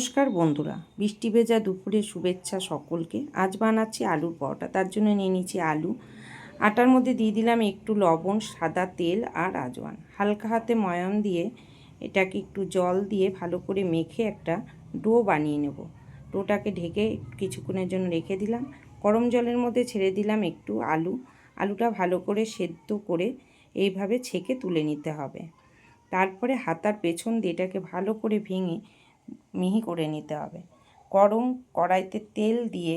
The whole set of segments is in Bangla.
নমস্কার বন্ধুরা, বৃষ্টি ভেজা দুপুরে শুভেচ্ছা সকলকে। আজ বানাচ্ছি আলুর পরোটা, তার জন্য নিয়ে নিচ্ছি আলু। আটার মধ্যে দিয়ে দিলাম একটু লবণ, সাদা তেল আর আজওয়ান। হালকা হাতে ময়াম দিয়ে এটাকে একটু জল দিয়ে ভালো করে মেখে একটা ডো বানিয়ে নেব। ডোটাকে ঢেকে কিছুক্ষণের জন্য রেখে দিলাম। গরম জলের মধ্যে ছেড়ে দিলাম একটু আলু। আলুটা ভালো করে সেদ্ধ করে এইভাবে ছেঁকে তুলে নিতে হবে। তারপরে হাতার পেছন দিয়ে এটাকে ভালো করে ভেঙে মিহি করে নিতে হবে। গরম কড়াইতে তেল দিয়ে,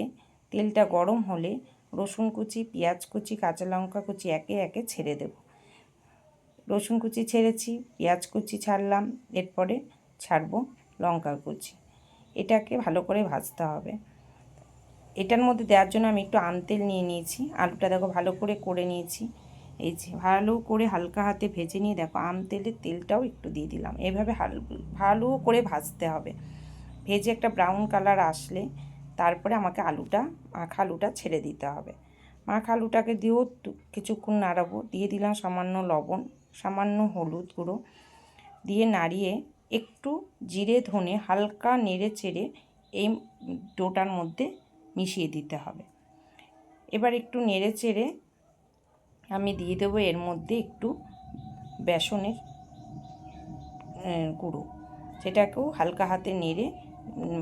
তেলটা গরম হলে রসুন কুচি, পেঁয়াজ কুচি, কাঁচা লঙ্কা কুচি একে একে ছেড়ে দেব। রসুন কুচি ছেড়েছি, পেঁয়াজ কুচি ছাড়লাম, এরপরে ছাড়বো লঙ্কা কুচি। এটাকে ভালো করে ভাজতে হবে। এটার মধ্যে দেওয়ার জন্য আমি একটু আম তেল নিয়ে নিয়েছি। আলুটা দেখো ভালো করে করে নিয়েছি। এই যে ভালো করে হালকা হাতে ভেজে নিয়ে দেখো, আম তেলের তেলটাও একটু দিয়ে দিলাম। এভাবে ভালো করে ভাজতে হবে। ভেজে একটা ব্রাউন কালার আসলে তারপরে আমাকে আলুটা, মাখা আলুটা ছেড়ে দিতে হবে। মাখা আলুটাকে দিয়েও কিছুক্ষণ নাড়াবো। দিয়ে দিলাম সামান্য লবণ, সামান্য হলুদ গুঁড়ো। দিয়ে নাড়িয়ে একটু জিরে, ধনে হালকা নেড়ে চেড়ে এই ডোটার মধ্যে মিশিয়ে দিতে হবে। এবার একটু নেড়ে চেড়ে আমি দিয়ে দেবো এর মধ্যে একটু বেসনের গুঁড়ো। সেটাকেও হালকা হাতে নেড়ে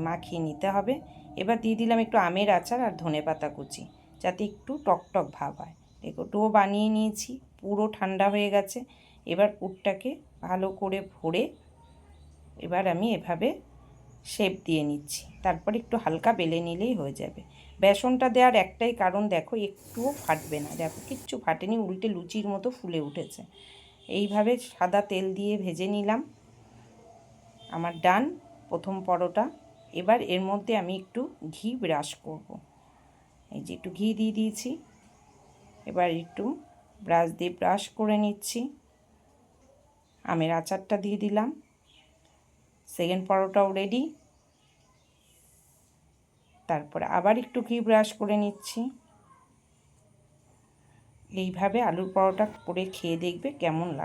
মাখিয়ে নিতে হবে। এবার দিয়ে দিলাম একটু আমের আচার আর ধনে পাতা কুচি, যাতে একটু টকটক ভাব হয়। দেখো, ডো বানিয়ে নিয়েছি, পুরো ঠান্ডা হয়ে গেছে। এবার পুরটাকে ভালো করে ভরে, এবার আমি এভাবে শেপ দিয়ে নিচ্ছি। তারপর একটু হালকা বেলে নিলেই হয়ে যাবে। বেসনটা দেওয়ার একটাই কারণ দেখো, একটুও ফাটবে না। দেখো, কিচ্ছু ফাটেনি, উল্টে লুচির মতো ফুলে উঠেছে। এইভাবে সাদা তেল দিয়ে ভেজে নিলাম। আমার ডান প্রথম পরোটা। এবার এর মধ্যে আমি একটু ঘি ব্রাশ করব। এই যে একটু ঘি দিয়ে দিয়েছি। এবার একটু ব্রাশ দিয়ে ব্রাশ করে নিচ্ছি। আমের আচারটা দিয়ে দিলাম। সেকেন্ড পরোটাও রেডি তারপরে আবার একটু ঘি ব্রাশ করে নিচ্ছি। এইভাবে আলুর পরোটা করে খেয়ে দেখবে কেমন লাগে।